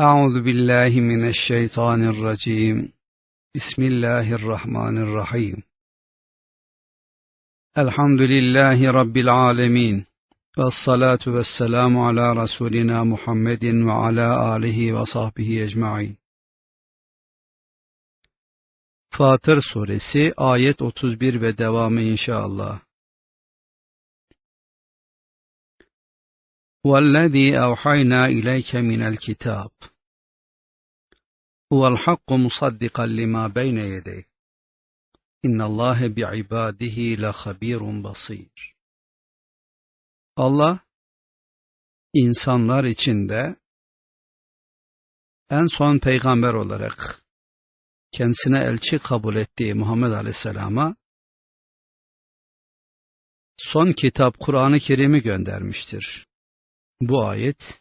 أعوذ بالله من الشيطان الرجيم بسم الله الرحمن الرحيم الحمد لله رب العالمين والصلاة والسلام على رسولنا محمد وعلى آله وصحبه ecmaîn. Fatır Suresi ayet 31 ve devamı inşallah. والذي أوحينا إليك من الكتاب huvel hakku musaddikan lima beyne yedeyh. İnnallâhe bi'ibâdihi lehabirun basîr. Allah, insanlar içinde en son peygamber olarak kendisine elçi kabul ettiği Muhammed Aleyhisselam'a son kitap Kur'an-ı Kerim'i göndermiştir. Bu ayet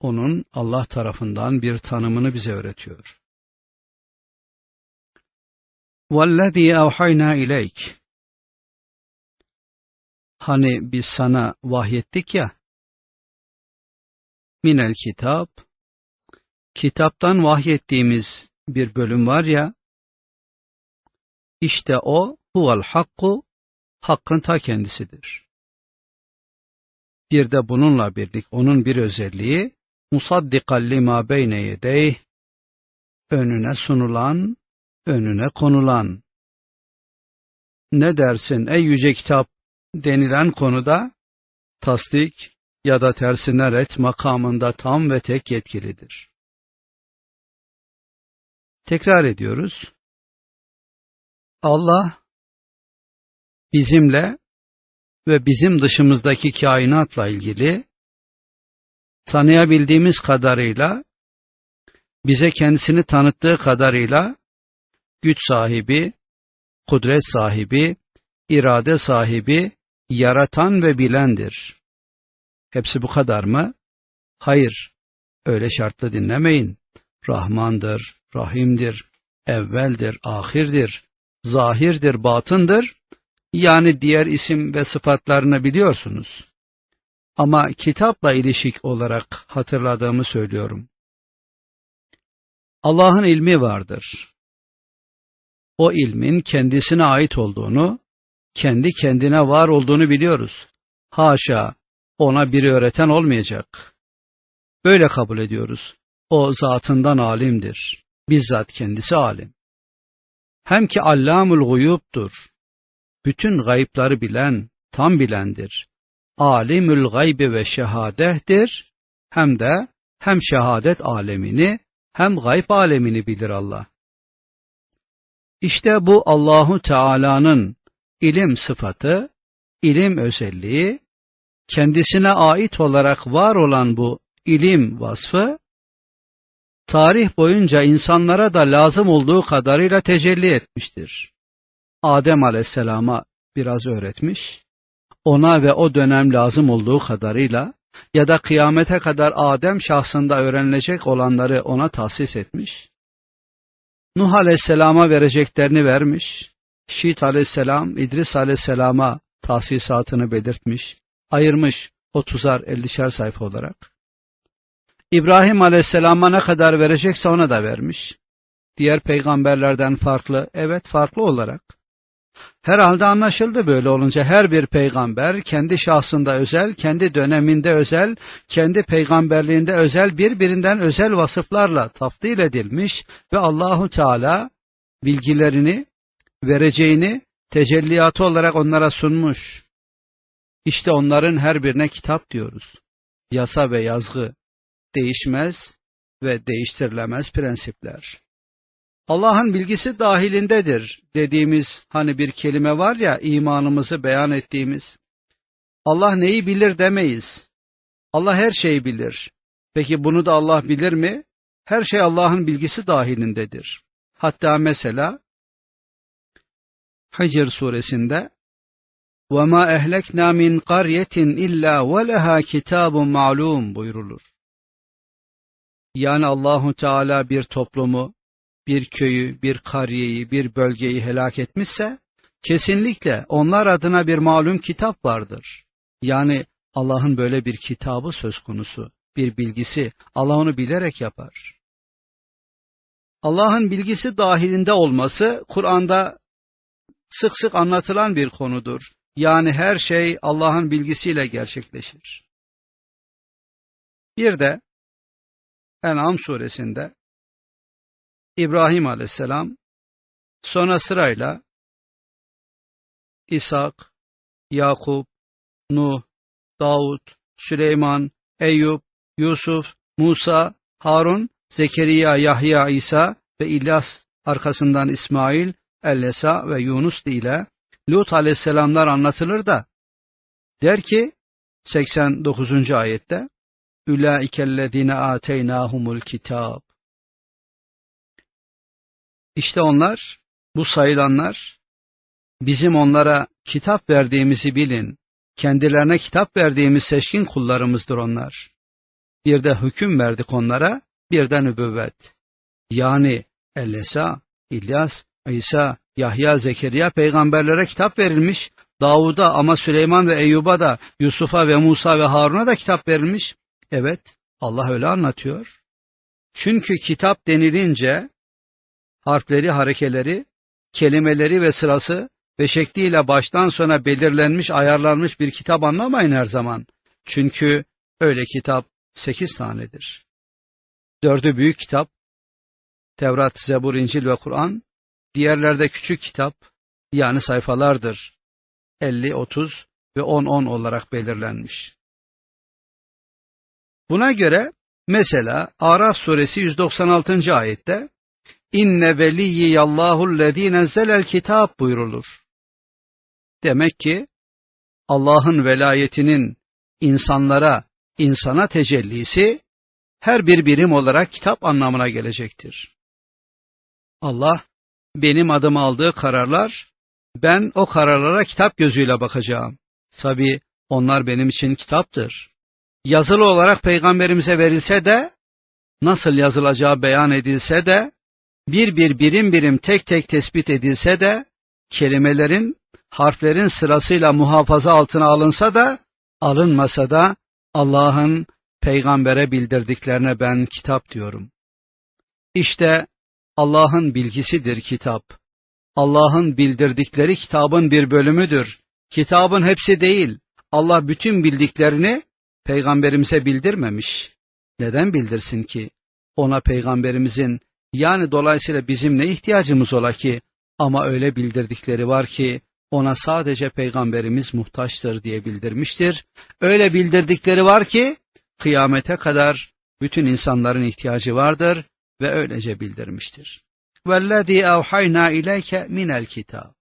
onun Allah tarafından bir tanımını bize öğretiyor. وَالَّذ۪ي اَوْحَيْنَا اِلَيْكِ Hani biz sana vahyettik ya, minel kitap, kitaptan vahyettiğimiz bir bölüm var ya, işte o huvel hakku, hakkın ta kendisidir. Bir de bununla birlik onun bir özelliği, musaddikan lima beyne yedeyh, önüne sunulan, önüne konulan. Ne dersin ey yüce kitap denilen konuda tasdik ya da tersine ret makamında tam ve tek yetkilidir. Tekrar ediyoruz. Allah bizimle ve bizim dışımızdaki kainatla ilgili tanıyabildiğimiz kadarıyla bize kendisini tanıttığı kadarıyla güç sahibi, kudret sahibi, irade sahibi, yaratan ve bilendir. Hepsi bu kadar mı? Hayır. Öyle şartlı dinlemeyin. Rahmandır, Rahimdir, evveldir, ahirdir, zahirdir, batındır. Yani diğer isim ve sıfatlarını biliyorsunuz. Ama kitapla ilişik olarak hatırladığımı söylüyorum. Allah'ın ilmi vardır. O ilmin kendisine ait olduğunu, kendi kendine var olduğunu biliyoruz. Haşa, ona biri öğreten olmayacak. Böyle kabul ediyoruz. O zatından alimdir. Bizzat kendisi alim. Hem ki allamul guyubdur. Bütün gayıpları bilen, tam bilendir. Alimül gaybi ve şehadehtir. Hem de hem şehadet alemini hem gayb alemini bilir Allah. İşte bu Allahu Teala'nın ilim sıfatı, ilim özelliği, kendisine ait olarak var olan bu ilim vasfı, tarih boyunca insanlara da lazım olduğu kadarıyla tecelli etmiştir. Adem Aleyhisselam'a biraz öğretmiş, ona ve o dönem lazım olduğu kadarıyla ya da kıyamete kadar Adem şahsında öğrenilecek olanları ona tahsis etmiş, Nuh Aleyhisselam'a vereceklerini vermiş, Şiit Aleyhisselam, İdris Aleyhisselam'a tahsisatını belirtmiş, ayırmış 30'ar 50'şer sayfa olarak. İbrahim Aleyhisselam'a ne kadar verecekse ona da vermiş. Diğer peygamberlerden farklı, evet farklı olarak. Herhalde anlaşıldı böyle olunca her bir peygamber kendi şahsında özel, kendi döneminde özel, kendi peygamberliğinde özel birbirinden özel vasıflarla taftil edilmiş ve Allahu Teala bilgilerini, vereceğini tecelliyatı olarak onlara sunmuş. İşte onların her birine kitap diyoruz. Yasa ve yazgı, değişmez ve değiştirilemez prensipler. Allah'ın bilgisi dahilindedir dediğimiz hani bir kelime var ya imanımızı beyan ettiğimiz. Allah neyi bilir demeyiz. Allah her şeyi bilir. Peki bunu da Allah bilir mi? Her şey Allah'ın bilgisi dahilindedir. Hatta mesela Hicr suresinde وَمَا اَهْلَكْنَا مِنْ قَرْيَةٍ اِلَّا وَلَهَا كِتَابٌ مَعْلُومٌ buyurulur. Yani Allahu Teala bir toplumu, bir köyü, bir kariyeyi, bir bölgeyi helak etmişse, kesinlikle onlar adına bir malum kitap vardır. Yani Allah'ın böyle bir kitabı söz konusu. bir bilgisi. Allah onu bilerek yapar. Allah'ın bilgisi dahilinde olması Kur'an'da sık sık anlatılan bir konudur. Yani her şey Allah'ın bilgisiyle gerçekleşir. Bir de En'am suresinde İbrahim aleyhisselam sonra sırayla İshak, Yakup, Nuh, Davud, Süleyman, Eyüp, Yusuf, Musa, Harun, Zekeriya, Yahya, İsa ve İlyas arkasından İsmail, Ellesa ve Yunus ile Lut aleyhisselamlar anlatılır da der ki 89. ayette Ülaikellezine ateynahumul kitab İşte onlar, bu sayılanlar, bizim onlara kitap verdiğimizi bilin, kendilerine kitap verdiğimiz seçkin kullarımızdır onlar. Bir de hüküm verdik onlara, bir de nübüvvet. Yani Ellesa, İlyas, İsa, Yahya, Zekeriya peygamberlere kitap verilmiş, Davud'a ama Süleyman ve Eyyub'a da, Yusuf'a ve Musa ve Harun'a da kitap verilmiş. Evet, Allah öyle anlatıyor. Çünkü kitap denilince harfleri, harekeleri, kelimeleri ve sırası ve şekliyle baştan sona belirlenmiş, ayarlanmış bir kitap anlamayın her zaman. Çünkü öyle kitap sekiz tanedir. Dördü büyük kitap, Tevrat, Zebur, İncil ve Kur'an, diğerlerde küçük kitap, yani sayfalardır. 50, 30 ve 10-10 olarak belirlenmiş. Buna göre mesela Araf suresi 196. ayette İnne veliyyiyallahu lezî nezzelel kitap buyurulur. Demek ki Allah'ın velayetinin insanlara, insana tecellisi her bir birim olarak kitap anlamına gelecektir. Allah benim adım aldığı kararlar, ben o kararlara kitap gözüyle bakacağım. Tabi onlar benim için kitaptır. Yazılı olarak peygamberimize verilse de, nasıl yazılacağı beyan edilse de, bir bir birim birim tek tek tespit edilse de, kelimelerin, harflerin sırasıyla muhafaza altına alınsa da, alınmasa da, Allah'ın peygambere bildirdiklerine ben kitap diyorum. İşte Allah'ın bilgisidir kitap. Allah'ın bildirdikleri kitabın bir bölümüdür. Kitabın hepsi değil. Allah bütün bildiklerini peygamberimize bildirmemiş. Neden bildirsin ki? Ona peygamberimizin yani dolayısıyla bizim ne ihtiyacımız ola ki? Ama öyle bildirdikleri var ki ona sadece peygamberimiz muhtaçtır diye bildirmiştir. Öyle bildirdikleri var ki kıyamete kadar bütün insanların ihtiyacı vardır ve öylece bildirmiştir. Vellezî evhayna ileyke minel kitab.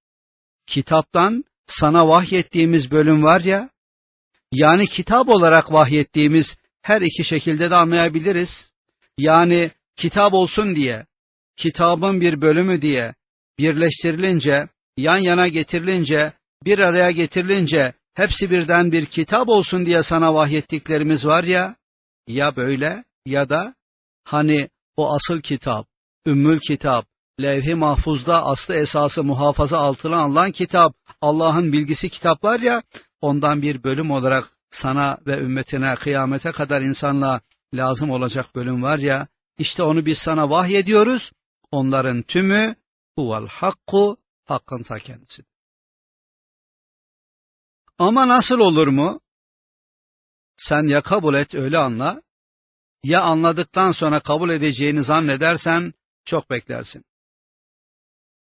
Kitaptan sana vahyettiğimiz bölüm var ya, yani kitap olarak vahyettiğimiz her iki şekilde de anlayabiliriz. Yani kitap olsun diye, kitabın bir bölümü diye birleştirilince, yan yana getirilince, bir araya getirilince hepsi birden bir kitap olsun diye sana vahyettiklerimiz var ya, ya böyle ya da hani o asıl kitap, ümmül kitap, levh-i mahfuzda aslı esası muhafaza altına alınan kitap, Allah'ın bilgisi kitap var ya, ondan bir bölüm olarak sana ve ümmetine kıyamete kadar insanla lazım olacak bölüm var ya, işte onu biz sana vahyediyoruz. Onların tümü huval hakku, hakkın ta kendisi. Ama nasıl olur mu? Sen ya kabul et öyle anla, ya anladıktan sonra kabul edeceğini zannedersen çok beklersin.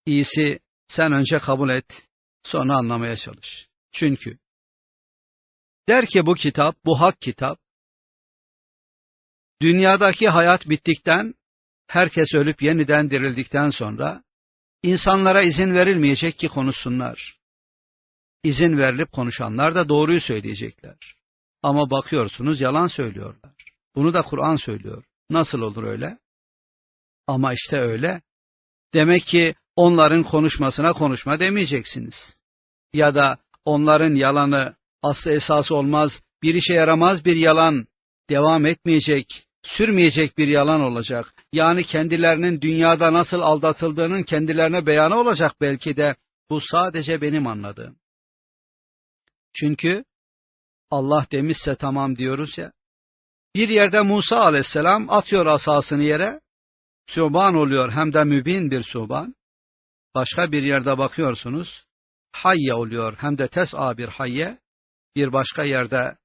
İyisi sen önce kabul et, sonra anlamaya çalış. Çünkü der ki bu kitap, bu hak kitap, dünyadaki hayat bittikten, herkes ölüp yeniden dirildikten sonra, insanlara izin verilmeyecek ki konuşsunlar. İzin verilip konuşanlar da doğruyu söyleyecekler. Ama bakıyorsunuz yalan söylüyorlar. Bunu da Kur'an söylüyor. Nasıl olur öyle? Ama işte öyle. Demek ki onların konuşmasına konuşma demeyeceksiniz. Ya da onların yalanı aslı esası olmaz, bir işe yaramaz bir yalan, devam etmeyecek, sürmeyecek bir yalan olacak. Yani kendilerinin dünyada nasıl aldatıldığının kendilerine beyanı olacak belki de. Bu sadece benim anladığım. Çünkü Allah demişse tamam diyoruz ya, Bir yerde Musa aleyhisselam atıyor asasını yere, suban oluyor hem de mübin bir suban. Başka bir yerde bakıyorsunuz, hayye oluyor hem de tes'a bir hayye. Bir başka yerde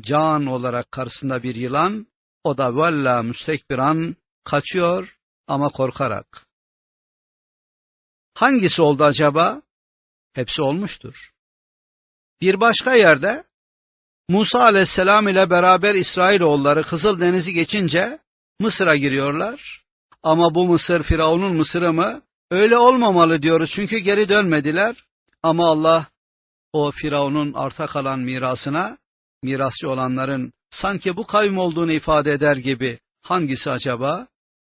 can olarak karşısında bir yılan, o da valla müstekbiran kaçıyor ama korkarak. Hangisi oldu acaba? Hepsi olmuştur. Bir başka yerde Musa aleyhisselam ile beraber İsrailoğulları Kızıldeniz'i geçince Mısır'a giriyorlar. Ama bu Mısır Firavun'un Mısır'ı mı? Öyle olmamalı diyoruz çünkü geri dönmediler. Ama Allah o Firavun'un arta kalan mirasına, mirasçı olanların sanki bu kavim olduğunu ifade eder gibi hangisi acaba?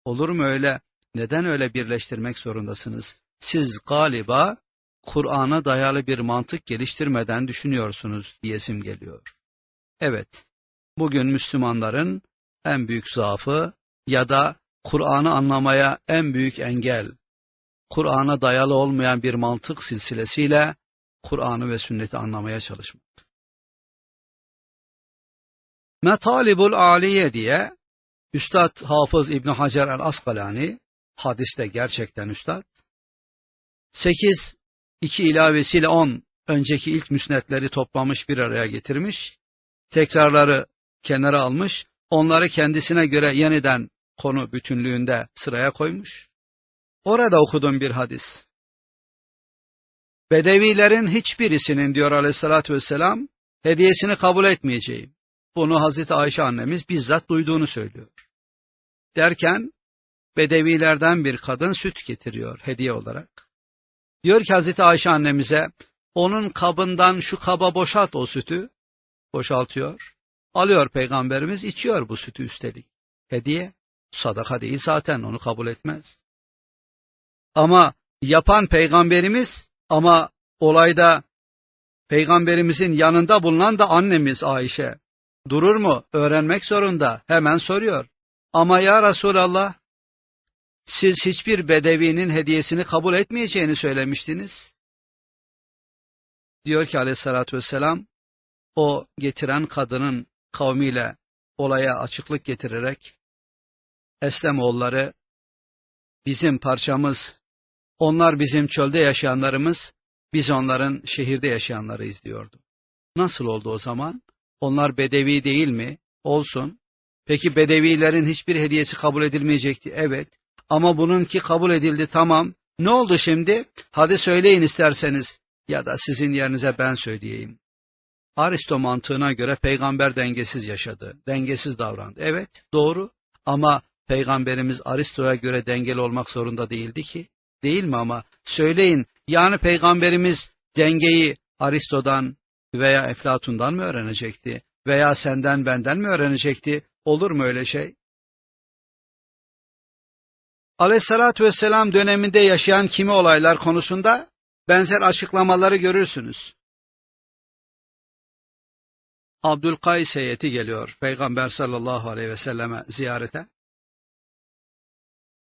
Olur mu öyle? Neden öyle birleştirmek zorundasınız? Siz galiba Kur'an'a dayalı bir mantık geliştirmeden düşünüyorsunuz diyesim geliyor. Evet, bugün Müslümanların en büyük zaafı ya da Kur'an'ı anlamaya en büyük engel, Kur'an'a dayalı olmayan bir mantık silsilesiyle Kur'an'ı ve sünneti anlamaya çalışmak. Metalibul Aliye diye Üstad Hafız İbn Hacer el-Askalani, hadiste gerçekten üstad, 8, 2 ilavesiyle 10 önceki ilk müsnetleri toplamış bir araya getirmiş, tekrarları kenara almış, onları kendisine göre yeniden konu bütünlüğünde sıraya koymuş. Orada okudum bir hadis. Bedevilerin hiçbirisinin diyor aleyhissalatü vesselam hediyesini kabul etmeyeceğim. Bunu Hazreti Ayşe annemiz bizzat duyduğunu söylüyor. Derken Bedevilerden bir kadın süt getiriyor hediye olarak. Diyor ki Hazreti Ayşe annemize onun kabından şu kaba boşalt o sütü. Boşaltıyor. Alıyor peygamberimiz içiyor bu sütü üstelik. Hediye. Sadaka değil zaten onu kabul etmez. Ama yapan peygamberimiz ama olayda peygamberimizin yanında bulunan da annemiz Ayşe. Durur mu? Öğrenmek zorunda. Hemen soruyor. Ama ya Resulallah siz hiçbir bedevinin hediyesini kabul etmeyeceğini söylemiştiniz. Diyor ki aleyhissalatü vesselam, o getiren kadının kavmiyle olaya açıklık getirerek, Eslemoğulları bizim parçamız, onlar bizim çölde yaşayanlarımız, biz onların şehirde yaşayanlarıyız diyordu. Nasıl oldu o zaman? Onlar bedevi değil mi? Olsun. Peki bedevilerin hiçbir hediyesi kabul edilmeyecekti. Evet. Ama bununki kabul edildi tamam. Ne oldu şimdi? Hadi söyleyin isterseniz ya da sizin yerinize ben söyleyeyim. Aristo mantığına göre peygamber dengesiz yaşadı, dengesiz davrandı. Evet, doğru ama peygamberimiz Aristo'ya göre dengeli olmak zorunda değildi ki. Değil mi ama? Söyleyin, yani peygamberimiz dengeyi Aristo'dan veya Eflatun'dan mı öğrenecekti? Veya senden benden mi öğrenecekti? Olur mu öyle şey? Aleyhissalatü vesselam döneminde yaşayan kimi olaylar konusunda benzer açıklamaları görürsünüz. Abdülkays heyeti geliyor Peygamber sallallahu aleyhi ve selleme ziyarete.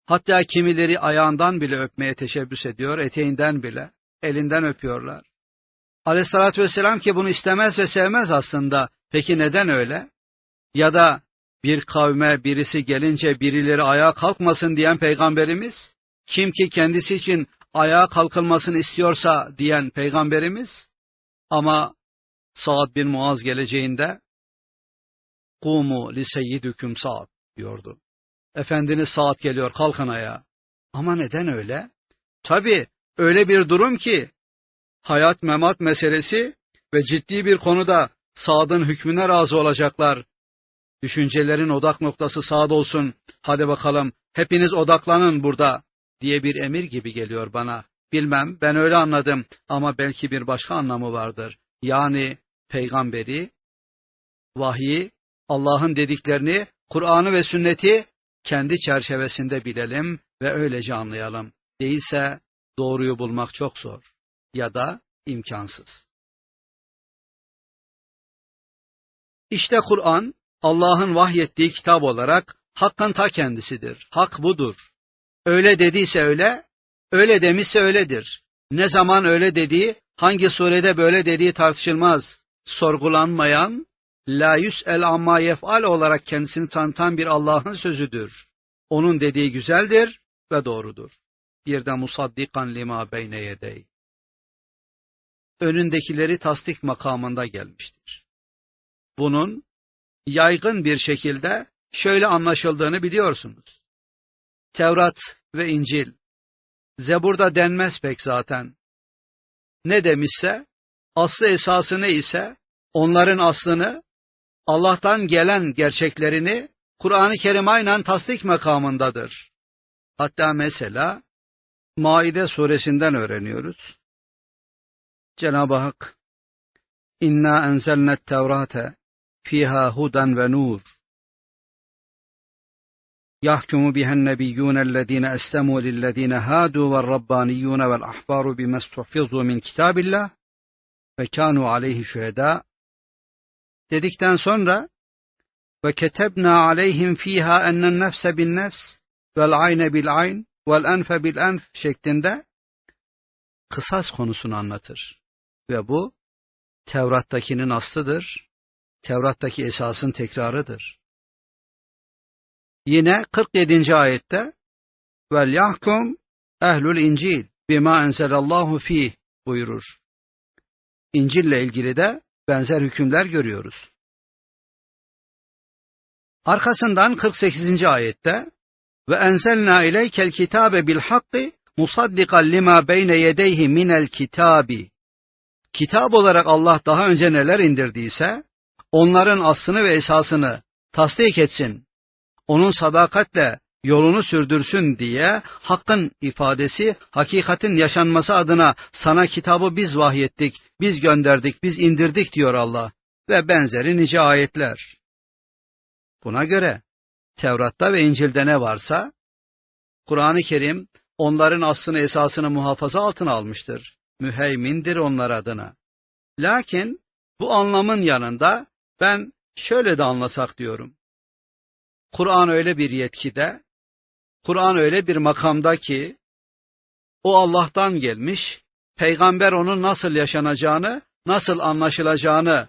Hatta kimileri ayağından bile öpmeye teşebbüs ediyor, eteğinden bile, elinden öpüyorlar. Aleyhissalatü vesselam ki bunu istemez ve sevmez aslında. Peki neden öyle? Ya da bir kavme birisi gelince birileri ayağa kalkmasın diyen peygamberimiz, kim ki kendisi için ayağa kalkılmasını istiyorsa diyen peygamberimiz, ama Sa'd bin Muaz geleceğinde, Kumu li seyyidüküm Sa'd diyordu. Efendiniz Sa'd geliyor kalkın ayağa. Ama neden öyle? Tabi öyle bir durum ki, hayat memat meselesi ve ciddi bir konuda Sa'd'ın hükmüne razı olacaklar Düşüncelerin odak noktası sağda olsun. Hadi bakalım hepiniz odaklanın burada diye bir emir gibi geliyor bana. Bilmem ben öyle anladım ama belki bir başka anlamı vardır. Yani peygamberi, vahyi, Allah'ın dediklerini, Kur'an'ı ve sünneti kendi çerçevesinde bilelim ve öylece anlayalım. Değilse doğruyu bulmak çok zor ya da imkansız. İşte Kur'an Allah'ın vahyettiği kitap olarak Hakk'ın ta kendisidir. Hak budur. Öyle dediyse öyle, öyle demişse öyledir. Ne zaman öyle dediği, hangi surede böyle dediği tartışılmaz. Sorgulanmayan, la yüs'el amma yef'al olarak kendisini tanıtan bir Allah'ın sözüdür. Onun dediği güzeldir ve doğrudur. Bir de musaddikan lima beyne yedey. Önündekileri tasdik makamında gelmiştir. Bunun yaygın bir şekilde şöyle anlaşıldığını biliyorsunuz. Tevrat ve İncil, Zebur'da denmez pek zaten. Ne demişse, aslı esası ne ise, onların aslını, Allah'tan gelen gerçeklerini Kur'an-ı Kerim aynen tasdik makamındadır. Hatta mesela Maide suresinden öğreniyoruz. Cenab-ı Hak İnna enzelnet tevrate fiha huden ve nur يحكم بها النبيون الذين أسلموا للذين هادوا والربانيون والأحبار بما استحفظوا من كتاب الله وكانوا عليه شهداء dedikten sonra ve ketebna aleyhim fiha ennen nefse bin nefs vel ayne bil ayn vel enfe bil enf şeklinde kısas konusunu anlatır. Ve bu Tevrat'takinin aslıdır. Tevrat'taki esasın tekrarıdır. Yine 47. ayette vel yahkum ehlul incil bima enzelallahu fih buyurur. İncil'le ilgili de benzer hükümler görüyoruz. Arkasından 48. ayette ve enzelna ileykel kitabe bil hakki musaddikan lima beyne yedeyhi minel kitabi. Kitap olarak Allah daha önce neler indirdiyse onların aslını ve esasını tasdik etsin onun sadakatle yolunu sürdürsün diye hakkın ifadesi, hakikatin yaşanması adına sana kitabı biz vahyettik, biz gönderdik, biz indirdik diyor Allah ve benzeri nice ayetler. Buna göre Tevrat'ta ve İncil'de ne varsa Kur'an-ı Kerim onların aslını esasını muhafaza altına almıştır. Müheymindir onlar adına. Lakin bu anlamın yanında ben şöyle de anlasak diyorum. Kur'an öyle bir yetkide, Kur'an öyle bir makamda ki, o Allah'tan gelmiş, peygamber onun nasıl yaşanacağını, nasıl anlaşılacağını,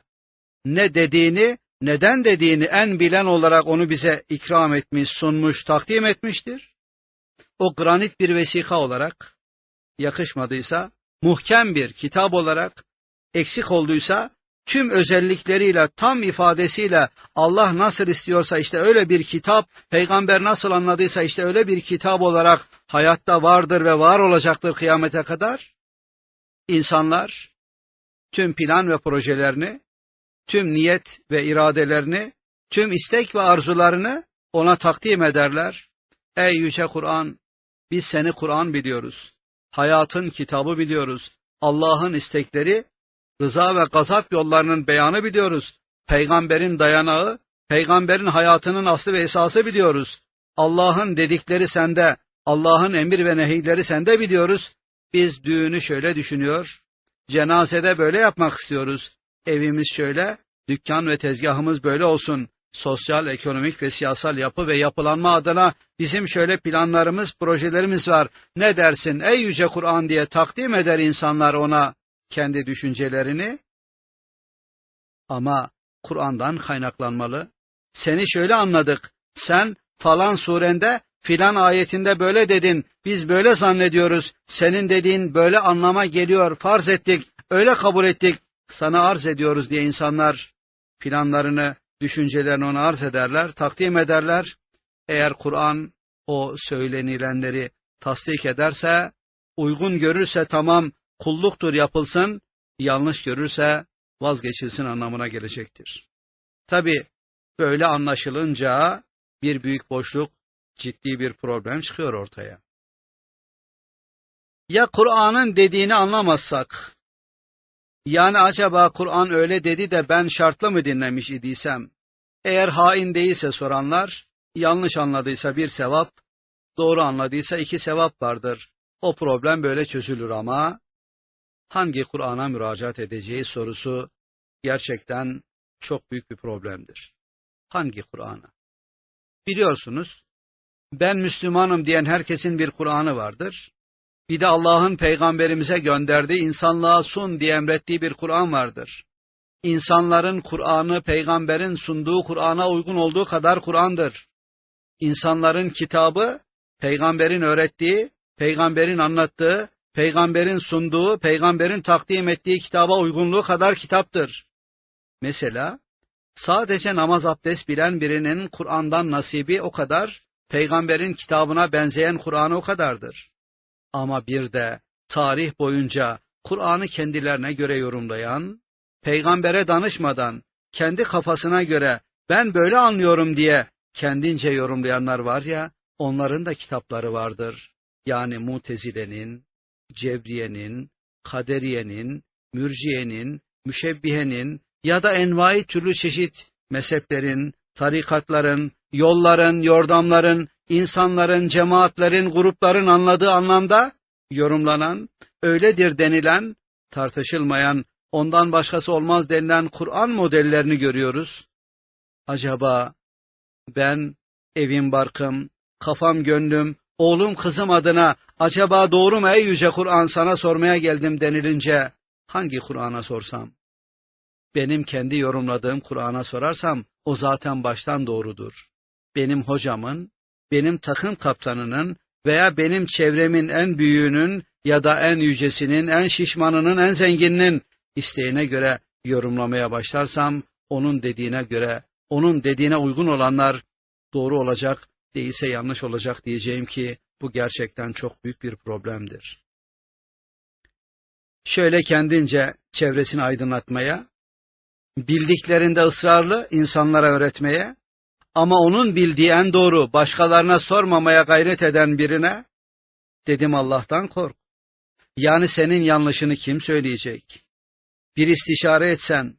ne dediğini, neden dediğini en bilen olarak onu bize ikram etmiş, sunmuş, takdim etmiştir. O granit bir vesika olarak, yakışmadıysa, muhkem bir kitap olarak, eksik olduysa, tüm özellikleriyle, tam ifadesiyle Allah nasıl istiyorsa işte öyle bir kitap, peygamber nasıl anladıysa işte öyle bir kitap olarak hayatta vardır ve var olacaktır kıyamete kadar. İnsanlar tüm plan ve projelerini, tüm niyet ve iradelerini, tüm istek ve arzularını ona takdim ederler. Ey yüce Kur'an, biz seni Kur'an biliyoruz. Hayatın kitabı biliyoruz. Allah'ın istekleri rıza ve gazap yollarının beyanı biliyoruz. Peygamberin dayanağı, peygamberin hayatının aslı ve esası biliyoruz. Allah'ın dedikleri sende, Allah'ın emir ve nehirleri sende biliyoruz. Biz düğünü şöyle düşünüyor, cenazede böyle yapmak istiyoruz. Evimiz şöyle, dükkan ve tezgahımız böyle olsun. Sosyal, ekonomik ve siyasal yapı ve yapılanma adına bizim şöyle planlarımız, projelerimiz var. Ne dersin ey yüce Kur'an diye takdim eder insanlar ona kendi düşüncelerini ama Kur'an'dan kaynaklanmalı. Seni şöyle anladık. Sen falan surende filan ayetinde böyle dedin. Biz böyle zannediyoruz. Senin dediğin böyle anlama geliyor. Farz ettik. Öyle kabul ettik. Sana arz ediyoruz diye insanlar planlarını, düşüncelerini ona arz ederler, takdim ederler. Eğer Kur'an o söylenilenleri tasdik ederse, uygun görürse tamam kulluktur yapılsın, yanlış görürse vazgeçilsin anlamına gelecektir. Tabi böyle anlaşılınca bir büyük boşluk, ciddi bir problem çıkıyor ortaya. Ya Kur'an'ın dediğini anlamazsak, yani acaba Kur'an öyle dedi de ben şartlı mı dinlemiş idiysem, eğer hain değilse soranlar, yanlış anladıysa bir sevap, doğru anladıysa iki sevap vardır. O problem böyle çözülür ama hangi Kur'an'a müracaat edeceği sorusu gerçekten çok büyük bir problemdir. Hangi Kur'an'a? Biliyorsunuz, ben Müslümanım diyen herkesin bir Kur'an'ı vardır. Bir de Allah'ın peygamberimize gönderdiği insanlığa sun diye emrettiği bir Kur'an vardır. İnsanların Kur'an'ı peygamberin sunduğu Kur'an'a uygun olduğu kadar Kur'an'dır. İnsanların kitabı peygamberin öğrettiği, peygamberin anlattığı, peygamberin sunduğu, peygamberin takdim ettiği kitaba uygunluğu kadar kitaptır. Mesela sadece namaz abdest bilen birinin Kur'an'dan nasibi o kadar, peygamberin kitabına benzeyen Kur'an o kadardır. Ama bir de tarih boyunca Kur'an'ı kendilerine göre yorumlayan, peygambere danışmadan kendi kafasına göre ben böyle anlıyorum diye kendince yorumlayanlar var ya, onların da kitapları vardır. Yani Mutezile'nin, Cebriye'nin, Kaderiye'nin, Mürciye'nin, Müşebbihe'nin ya da envai türlü çeşit mezheplerin, tarikatların, yolların, yordamların, insanların, cemaatlerin, grupların anladığı anlamda yorumlanan, öyledir denilen, tartışılmayan, ondan başkası olmaz denilen Kur'an modellerini görüyoruz. Acaba ben evim barkım, kafam gönlüm, oğlum kızım adına acaba doğru mu ey yüce Kur'an sana sormaya geldim denilince hangi Kur'an'a sorsam? Benim kendi yorumladığım Kur'an'a sorarsam o zaten baştan doğrudur. Benim hocamın, benim takım kaptanının veya benim çevremin en büyüğünün ya da en yücesinin, en şişmanının, en zengininin isteğine göre yorumlamaya başlarsam onun dediğine göre, onun dediğine uygun olanlar doğru olacak, değilse yanlış olacak diyeceğim ki bu gerçekten çok büyük bir problemdir. Şöyle kendince çevresini aydınlatmaya, bildiklerinde ısrarlı insanlara öğretmeye, ama onun bildiği en doğru başkalarına sormamaya gayret eden birine, dedim Allah'tan kork. Yani senin yanlışını kim söyleyecek? Bir istişare etsen,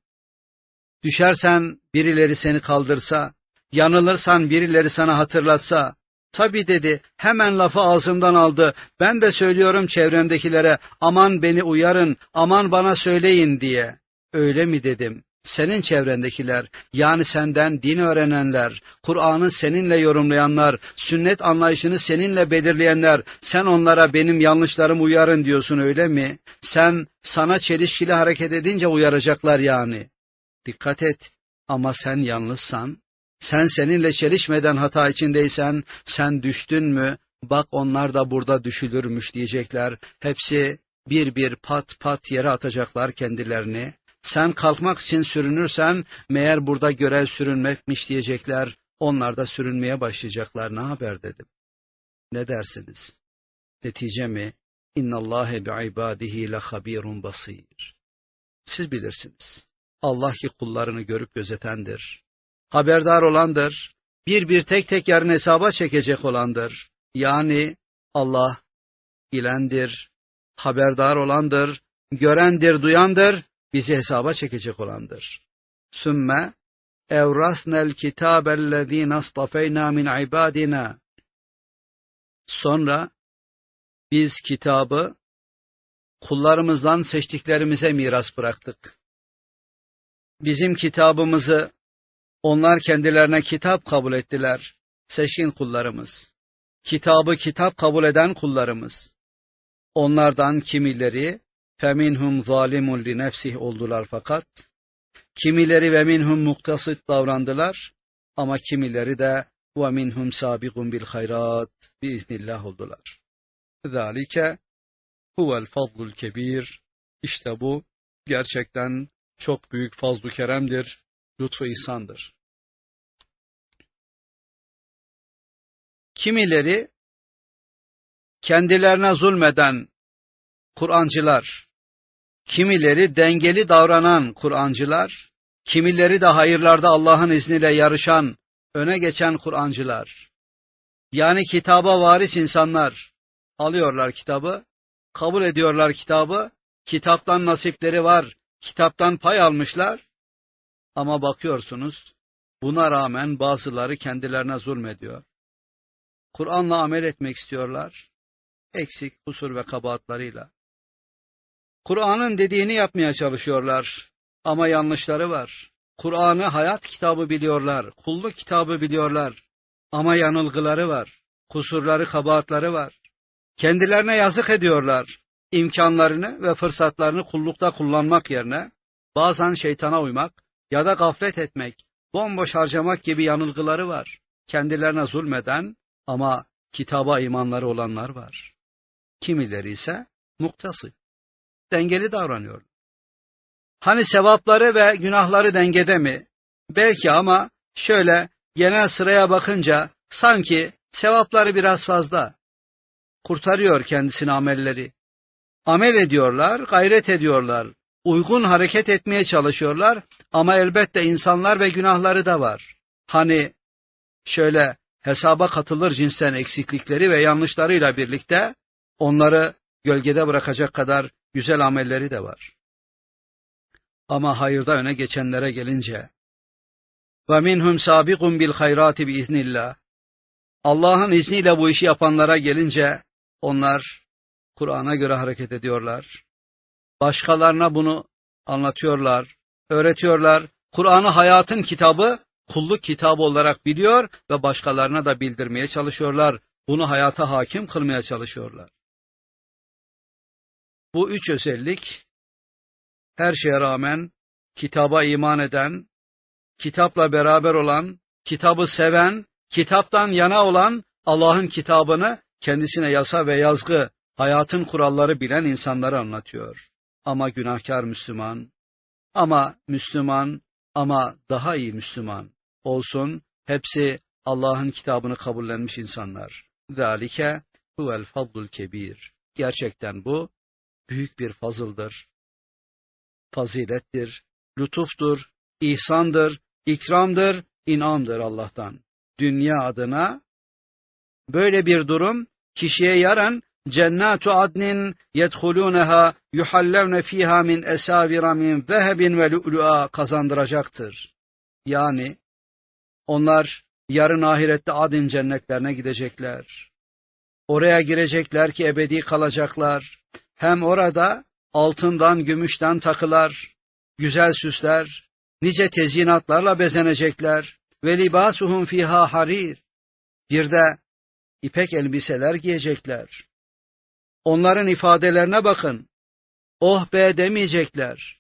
düşersen birileri seni kaldırsa, yanılırsan birileri sana hatırlatsa, tabi dedi, hemen lafı ağzımdan aldı, ben de söylüyorum çevremdekilere, aman beni uyarın, aman bana söyleyin diye. Öyle mi dedim? Senin çevrendekiler, yani senden din öğrenenler, Kur'an'ı seninle yorumlayanlar, sünnet anlayışını seninle belirleyenler, sen onlara benim yanlışlarımı uyarın diyorsun öyle mi? Sen sana çelişkili hareket edince uyaracaklar yani. Dikkat et ama sen yalnızsan, sen seninle çelişmeden hata içindeysen, sen düştün mü, bak onlar da burada düşülürmüş diyecekler. Hepsi bir bir pat pat yere atacaklar kendilerini. Sen kalkmak için sürünürsen meğer burada görev sürünmekmiş diyecekler. Onlar da sürünmeye başlayacaklar. Ne haber dedim. Ne dersiniz? Netice mi? İnnallâhe bi'ibâdihi lehabîrun basîr. Siz bilirsiniz. Allah ki kullarını görüp gözetendir. Haberdar olandır. Bir bir tek tek yarın hesaba çekecek olandır. Yani Allah bilendir, haberdar olandır, görendir, duyandır bizi hesaba çekecek olandır. Sümme evrasnel kitabellezîne astafeyna min ibadina. Sonra biz kitabı kullarımızdan seçtiklerimize miras bıraktık. Bizim kitabımızı onlar kendilerine kitap kabul ettiler. Seçkin kullarımız. Kitabı kitap kabul eden kullarımız. Onlardan kimileri feminhum zalimun li nefsih oldular fakat kimileri ve minhum muktasit davrandılar ama kimileri de ve minhum sabiqun bil hayrat biiznillah oldular. Zalike huvel fadlul kebir. İşte bu gerçekten çok büyük fazlu keremdir, lütfu ihsandır. Kimileri kendilerine zulmeden Kur'ancılar, Kimileri dengeli davranan Kur'ancılar, kimileri de hayırlarda Allah'ın izniyle yarışan, öne geçen Kur'ancılar. Yani kitaba varis insanlar alıyorlar kitabı, kabul ediyorlar kitabı, kitaptan nasipleri var, kitaptan pay almışlar. Ama bakıyorsunuz, buna rağmen bazıları kendilerine zulmediyor. Kur'an'la amel etmek istiyorlar, eksik, kusur ve kabahatlarıyla. Kur'an'ın dediğini yapmaya çalışıyorlar ama yanlışları var. Kur'an'ı hayat kitabı biliyorlar, kulluk kitabı biliyorlar ama yanılgıları var, kusurları, kabahatları var. Kendilerine yazık ediyorlar. İmkanlarını ve fırsatlarını kullukta kullanmak yerine bazen şeytana uymak ya da gaflet etmek, bomboş harcamak gibi yanılgıları var. Kendilerine zulmeden ama kitaba imanları olanlar var. Kimileri ise muktası. Dengeli davranıyor. Hani sevapları ve günahları dengede mi? Belki ama şöyle genel sıraya bakınca sanki sevapları biraz fazla. Kurtarıyor kendisini amelleri. Amel ediyorlar, gayret ediyorlar. Uygun hareket etmeye çalışıyorlar ama elbette insanlar ve günahları da var. Hani şöyle hesaba katılır cinsten eksiklikleri ve yanlışlarıyla birlikte onları gölgede bırakacak kadar güzel amelleri de var. Ama hayırda öne geçenlere gelince ve minhum sabiqun bil hayrati biiznillah. Allah'ın izniyle bu işi yapanlara gelince onlar Kur'an'a göre hareket ediyorlar. Başkalarına bunu anlatıyorlar, öğretiyorlar. Kur'an'ı hayatın kitabı, kulluk kitabı olarak biliyor ve başkalarına da bildirmeye çalışıyorlar. Bunu hayata hakim kılmaya çalışıyorlar. Bu üç özellik her şeye rağmen kitaba iman eden, kitapla beraber olan, kitabı seven, kitaptan yana olan Allah'ın kitabını kendisine yasa ve yazgı, hayatın kuralları bilen insanları anlatıyor. Ama günahkar Müslüman, ama Müslüman, ama daha iyi Müslüman olsun hepsi Allah'ın kitabını kabullenmiş insanlar. Zalike huvel fadlul kebir. Gerçekten bu büyük bir fazıldır, fazilettir, lütuftur, ihsandır, ikramdır, inamdır Allah'tan. Dünya adına böyle bir durum kişiye yaran cennatu adnin yedhulunaha yuhallevne fiha min esavira min zehebin ve lu'lu'a kazandıracaktır. Yani onlar yarın ahirette adin cennetlerine gidecekler. Oraya girecekler ki ebedi kalacaklar. Hem orada altından, gümüşten takılar, güzel süsler, nice tezyinatlarla bezenecekler. Ve libasuhum fiha harir. Bir de ipek elbiseler giyecekler. Onların ifadelerine bakın. Oh be demeyecekler.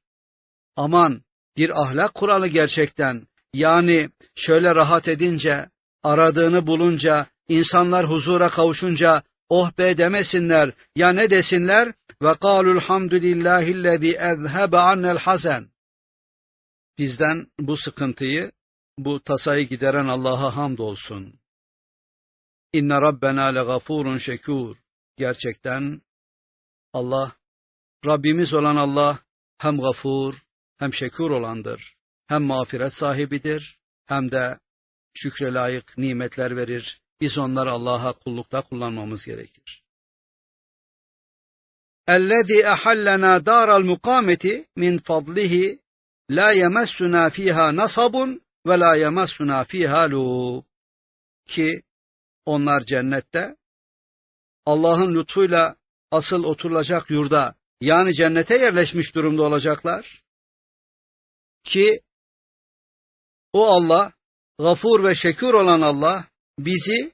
Aman bir ahlak kuralı gerçekten. Yani şöyle rahat edince, aradığını bulunca, insanlar huzura kavuşunca oh be demesinler. Ya ne desinler? Ve kâlul hamdülillâhillezî ezhebe annel hazen. Bizden bu sıkıntıyı, bu tasayı gideren Allah'a hamdolsun. İnne rabbena legafurun şekur. Gerçekten Allah, Rabbimiz olan Allah hem gafur hem şekur olandır. Hem mağfiret sahibidir hem de şükre layık nimetler verir. Biz onları Allah'a kullukta kullanmamız gerekir. اَلَّذ۪ي اَحَلَّنَا دَارَ الْمُقَامَةِ مِنْ فَضْلِهِ لَا يَمَسُّنَا ف۪يهَا نَصَبٌ وَلَا يَمَسُّنَا ف۪يهَا لُوبٌ Ki onlar cennette Allah'ın lütfuyla asıl oturulacak yurda yani cennete yerleşmiş durumda olacaklar. Ki o Allah, gafur ve şekür olan Allah bizi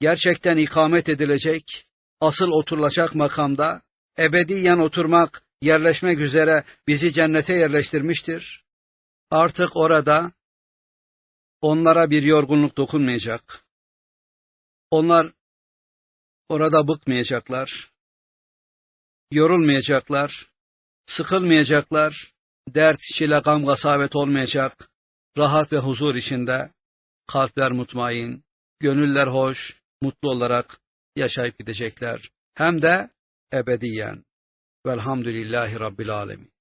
gerçekten ikamet edilecek, asıl oturulacak makamda ebediyen oturmak, yerleşmek üzere bizi cennete yerleştirmiştir. Artık orada onlara bir yorgunluk dokunmayacak. Onlar orada bıkmayacaklar, yorulmayacaklar, sıkılmayacaklar, dert çile gam gasavet olmayacak, rahat ve huzur içinde, kalpler mutmain, gönüller hoş, mutlu olarak yaşayıp gidecekler. Hem de ebediyen. Velhamdülillahi Rabbil Alemin.